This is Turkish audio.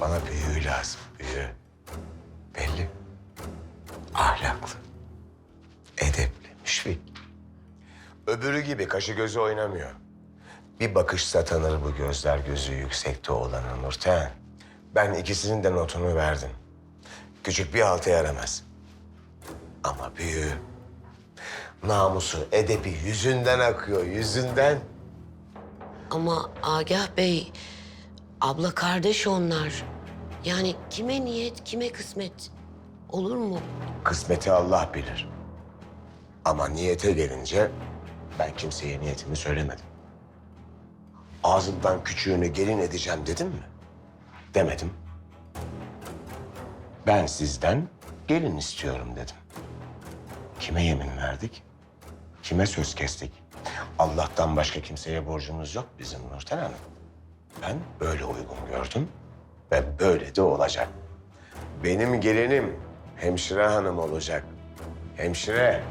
Bana büyüğü lazım, büyüğü. Belli. Ahlaklı. Edepli, müşfik. Öbürü gibi kaşı gözü oynamıyor. Bir bakışsa tanır bu gözler gözü yüksekte olanı Nurten. Ben ikisinin de notunu verdim. Küçük bir halta yaramaz. Ama büyüğü namusu, edebi yüzünden akıyor, yüzünden. Ama Agah Bey, abla kardeş onlar. Yani kime niyet, kime kısmet? Olur mu? Kısmeti Allah bilir. Ama niyete gelince ben kimseye niyetimi söylemedim. Ağzımdan küçüğünü gelin edeceğim dedim mi? Demedim. Ben sizden gelin istiyorum dedim. Kime yemin verdik? Kime söz kestik? Allah'tan başka kimseye borcumuz yok bizim Nurten Hanım. Ben böyle uygun gördüm ve böyle de olacak. Benim gelinim hemşire hanım olacak. Hemşire.